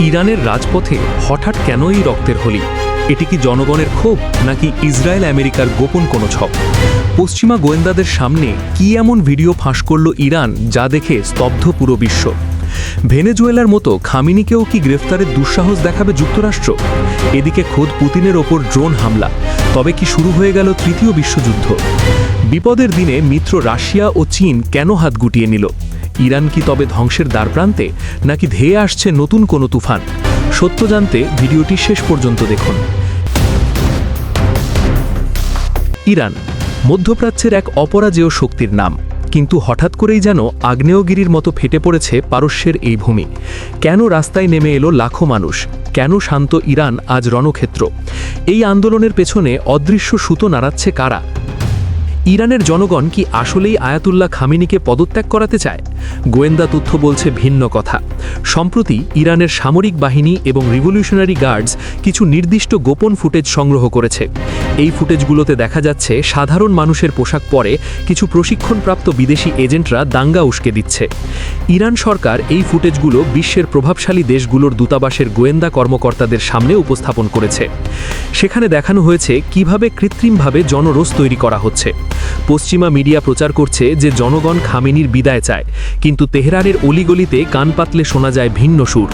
ইরানের রাজপথে হঠাৎ কেন এই রক্তের হোলি? এটি কি জনগণের ক্ষোভ নাকি ইসরায়েল আমেরিকার গোপন কোনো ছক? পশ্চিমা গোয়েন্দাদের সামনে কি এমন ভিডিও ফাঁস করল ইরান যা দেখে স্তব্ধ পুরো বিশ্ব? ভেনেজুয়েলার মতো খামিনিকেও কি গ্রেফতারের দুঃসাহস দেখাবে যুক্তরাষ্ট্র? এদিকে খোদ পুতিনের ওপর ড্রোন হামলা, তবে কি শুরু হয়ে গেল তৃতীয় বিশ্বযুদ্ধ? বিপদের দিনে মিত্র রাশিয়া ও চীন কেন হাত গুটিয়ে নিল? ইরান কি তবে ধ্বংসের দ্বারপ্রান্তে, নাকি ধেয়ে আসছে নতুন কোনো তুফান? সত্য জানতে ভিডিওটি শেষ পর্যন্ত দেখুন। ইরান, মধ্যপ্রাচ্যের এক অপরাজেয় শক্তির নাম। কিন্তু হঠাৎ করেই যেন আগ্নেয়গিরির মতো ফেটে পড়েছে পারস্যের এই ভূমি। কেন রাস্তায় নেমে এলো লাখো মানুষ? কেন শান্ত ইরান আজ রণক্ষেত্র? এই আন্দোলনের পেছনে অদৃশ্য সুতো নাড়াচ্ছে কারা? ইরানের জনগণ কি আসলেই আয়াতুল্লাহ খামিনিকে পদত্যাগ করাতে চায়? গোয়েন্দা তথ্য বলছে ভিন্ন কথা। সম্প্রতি ইরানের সামরিক বাহিনী এবং রিভলিউশনারি গার্ডস কিছু নির্দিষ্ট গোপন ফুটেজ সংগ্রহ করেছে। এই ফুটেজগুলোতে দেখা যাচ্ছে সাধারণ মানুষের পোশাক পরে কিছু প্রশিক্ষণপ্রাপ্ত বিদেশি এজেন্টরা দাঙ্গা উস্কে দিচ্ছে। ইরান সরকার এই ফুটেজগুলো বিশ্বের প্রভাবশালী দেশগুলোর দূতাবাসের গোয়েন্দা কর্মকর্তাদের সামনে উপস্থাপন করেছে। সেখানে দেখানো হয়েছে কীভাবে কৃত্রিমভাবে জনরোষ তৈরি করা হচ্ছে। পশ্চিমা মিডিয়া প্রচার করছে যে জনগণ খামেনির বিদায় চায়, কিন্তু তেহরানের অলিগলিতে কান পাতলে শোনা যায় ভিন্ন সুর।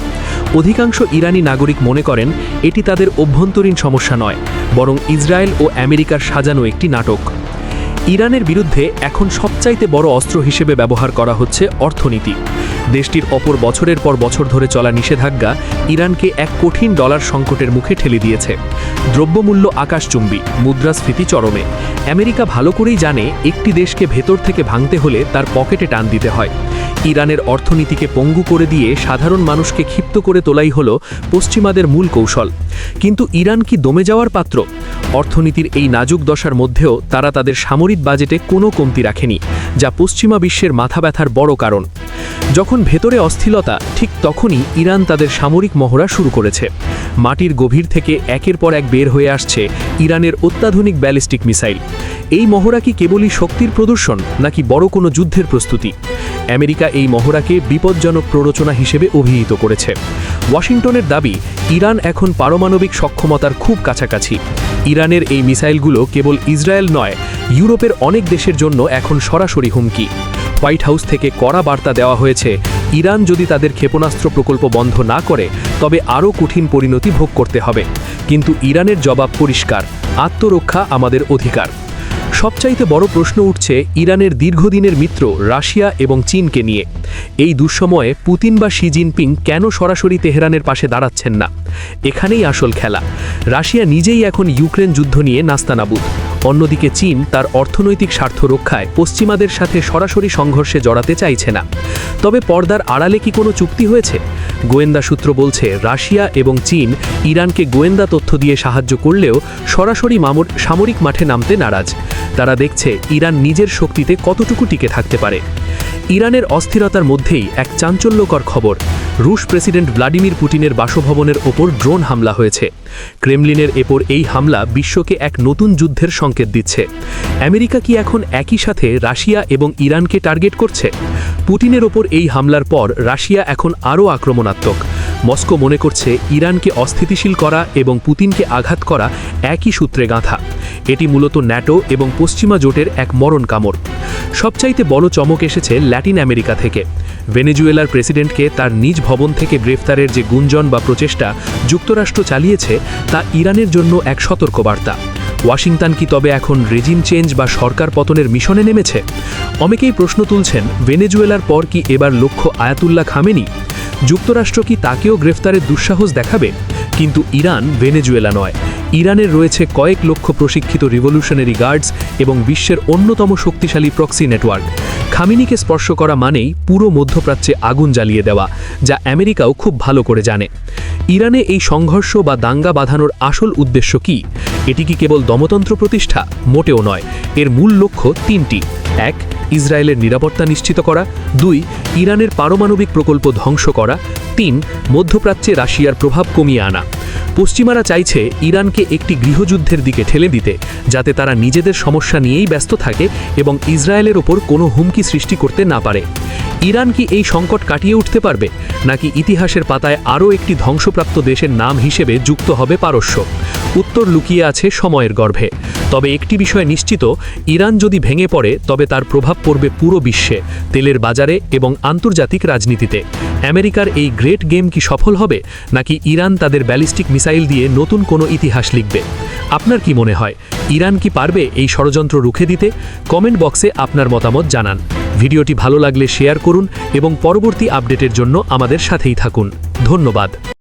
অধিকাংশ ইরানি নাগরিক মনে করেন, এটি তাদের অভ্যন্তরীণ সমস্যা নয়, বরং ইসরায়েল ও আমেরিকার সাজানো একটি নাটক। ইরানের বিরুদ্ধে এখন সবচাইতে বড় অস্ত্র হিসেবে ব্যবহার করা হচ্ছে অর্থনীতি। দেশটির অপর বছরের পর বছর ধরে চলা নিষেধাজ্ঞা ইরানকে এক কঠিন ডলার সংকটের মুখে ঠেলে দিয়েছে। দ্রব্যমূল্য আকাশচুম্বী, মুদ্রাস্ফীতি চরমে। আমেরিকা ভালো করেই জানে একটি দেশকে ভেতর থেকে ভাঙতে হলে তার পকেটে টান দিতে হয়। ইরানের অর্থনীতিকে পঙ্গু করে দিয়ে সাধারণ মানুষকে ক্ষিপ্ত করে তোলাই হল পশ্চিমাদের মূল কৌশল। কিন্তু ইরান কি দমে যাওয়ার পাত্র? অর্থনীতির এই নাজুক দশার মধ্যেও তারা তাদের সামরিক বাজেটে কোনো কমতি রাখেনি, যা পশ্চিমা বিশ্বের মাথা ব্যথার বড় কারণ। যখন ভেতরে অস্থিরতা ঠিক তখনই ইরান তাদের সামরিক মহড়া শুরু করেছে। মাটির গভীর থেকে একের পর এক বের হয়ে আসছে ইরানের অত্যাধুনিক ব্যালিস্টিক মিসাইল। এই মহড়া কি কেবলই শক্তির প্রদর্শন, নাকি বড় কোনো যুদ্ধের প্রস্তুতি? আমেরিকা এই মহড়াকে বিপজ্জনক প্ররোচনা হিসেবে অভিহিত করেছে। ওয়াশিংটনের দাবি, ইরান এখন পারমাণবিক সক্ষমতার খুব কাছাকাছি। ইরানের এই মিসাইলগুলো কেবল ইসরায়েল নয়, ইউরোপের অনেক দেশের জন্য এখন সরাসরি হুমকি। হোয়াইট হাউস থেকে কড়া বার্তা দেওয়া হয়েছে, ইরান যদি তাদের ক্ষেপণাস্ত্র প্রকল্প বন্ধ না করে, তবে আরও কঠিন পরিণতি ভোগ করতে হবে। কিন্তু ইরানের জবাব পরিষ্কার, আত্মরক্ষা আমাদের অধিকার। সবচাইতে বড় প্রশ্ন উঠছে ইরানের দীর্ঘদিনের মিত্র রাশিয়া এবং চীনকে নিয়ে। এই দুঃসময়ে পুতিন বা শি জিনপিং কেন সরাসরি তেহরানের পাশে দাঁড়াচ্ছেন না? এখানেই আসল খেলা। রাশিয়া নিজেই এখন ইউক্রেন যুদ্ধ নিয়ে নাস্তানাবুদ। অন্যদিকে চীন তার অর্থনৈতিক স্বার্থ রক্ষায় পশ্চিমাদের সাথে সরাসরি সংঘর্ষে জড়াতে চাইছে না। তবে পর্দার আড়ালে কি কোনো চুক্তি হয়েছে? গোয়েন্দা সূত্র বলছে, রাশিয়া এবং চীন ইরানকে গোয়েন্দা তথ্য দিয়ে সাহায্য করলেও সরাসরি মামুর সামরিক মাঠে নামতে নারাজ। তারা দেখছে ইরান নিজের শক্তিতে কতটুকু টিকে থাকতে পারে। ইরানের অস্থিরতার মধ্যেই এক চাঞ্চল্যকর খবর, রুশ প্রেসিডেন্ট ভ্লাদিমির পুটিনের বাসভবনের ওপর ড্রোন হামলা হয়েছে। ক্রেমলিনের এপর এই হামলা বিশ্বকে এক নতুন যুদ্ধের সংকেত দিচ্ছে। আমেরিকা কি এখন একই সাথে রাশিয়া এবং ইরানকে টার্গেট করছে? পুটিনের ওপর এই হামলার পর রাশিয়া এখন আরও আক্রমণাত্মক। মস্কো মনে করছে ইরানকে অস্থিতিশীল করা এবং পুতিনকে আঘাত করা একই সূত্রে গাঁথা। এটি মূলত ন্যাটো এবং পশ্চিমা জোটের এক মরণ কামড়। সবচাইতে বড় চমক এসেছে ল্যাটিন আমেরিকা থেকে। ভেনেজুয়েলার প্রেসিডেন্টকে তার নিজ ভবন থেকে গ্রেফতারের যে গুঞ্জন বা প্রচেষ্টা যুক্তরাষ্ট্র চালিয়েছে, তা ইরানের জন্য এক সতর্কবার্তা। ওয়াশিংটন কি তবে এখন রেজিম চেঞ্জ বা সরকার পতনের মিশনে নেমেছে? অনেকেই প্রশ্ন তুলছেন, ভেনেজুয়েলার পর কি এবার লক্ষ্য আয়াতুল্লাহ খামেনি? যুক্তরাষ্ট্র কি তাকেও গ্রেফতারের দুঃসাহস দেখাবে? কিন্তু ইরান ভেনেজুয়েলা নয়। ইরানের রয়েছে কয়েক লক্ষ প্রশিক্ষিত রিভলিউশনারি গার্ডস এবং বিশ্বের অন্যতম শক্তিশালী প্রক্সি নেটওয়ার্ক। খামিনিকে স্পর্শ করা মানেই পুরো মধ্যপ্রাচ্যে আগুন জ্বালিয়ে দেওয়া, যা আমেরিকাও খুব ভালো করে জানে। ইরানে এই সংঘর্ষ বা দাঙ্গা বাঁধানোর আসল উদ্দেশ্য কি? এটি কি কেবল দমতন্ত্র প্রতিষ্ঠা? মোটেও নয়। এর মূল লক্ষ্য তিনটি। এক ইসরায়েলের নিরাপত্তা নিশ্চিত করা, দুই, ইরানের পারমাণবিক প্রকল্প ধ্বংস করা, তিন, মধ্যপ্রাচ্যে রাশিয়ার প্রভাব কমিয়ে আনা। পশ্চিমারা চাইছে ইরানকে একটি গৃহযুদ্ধের দিকে ঠেলে দিতে, যাতে তারা নিজেদের সমস্যা নিয়েই ব্যস্ত থাকে এবং ইসরায়েলের ওপর কোনো হুমকি সৃষ্টি করতে না পারে। ইরান কি এই সংকট কাটিয়ে উঠতে পারবে? নাকি ইতিহাসের পাতায় আরও একটি ধ্বংসপ্রাপ্ত দেশের নাম হিসেবে যুক্ত হবে পারস্য? উত্তর লুকিয়ে আছে সময়ের গর্ভে। তবে একটি বিষয় নিশ্চিত, ইরান যদি ভেঙে পড়ে, তবে তার প্রভাব পড়বে পুরো বিশ্বে, তেলের বাজারে এবং আন্তর্জাতিক রাজনীতিতে। আমেরিকার এই গ্রেট গেম কি সফল হবে? নাকি ইরান তাদের ব্যালিস্টিক মিসাইল দিয়ে নতুন কোনো ইতিহাস লিখবে? আপনার কি মনে হয়, ইরান কি পারবে এই ষড়যন্ত্র রুখে দিতে? কমেন্ট বক্সে আপনার মতামত জানান। ভিডিওটি ভালো লাগলে শেয়ার করুন এবং পরবর্তী আপডেটের জন্য আমাদের সাথেই থাকুন। ধন্যবাদ।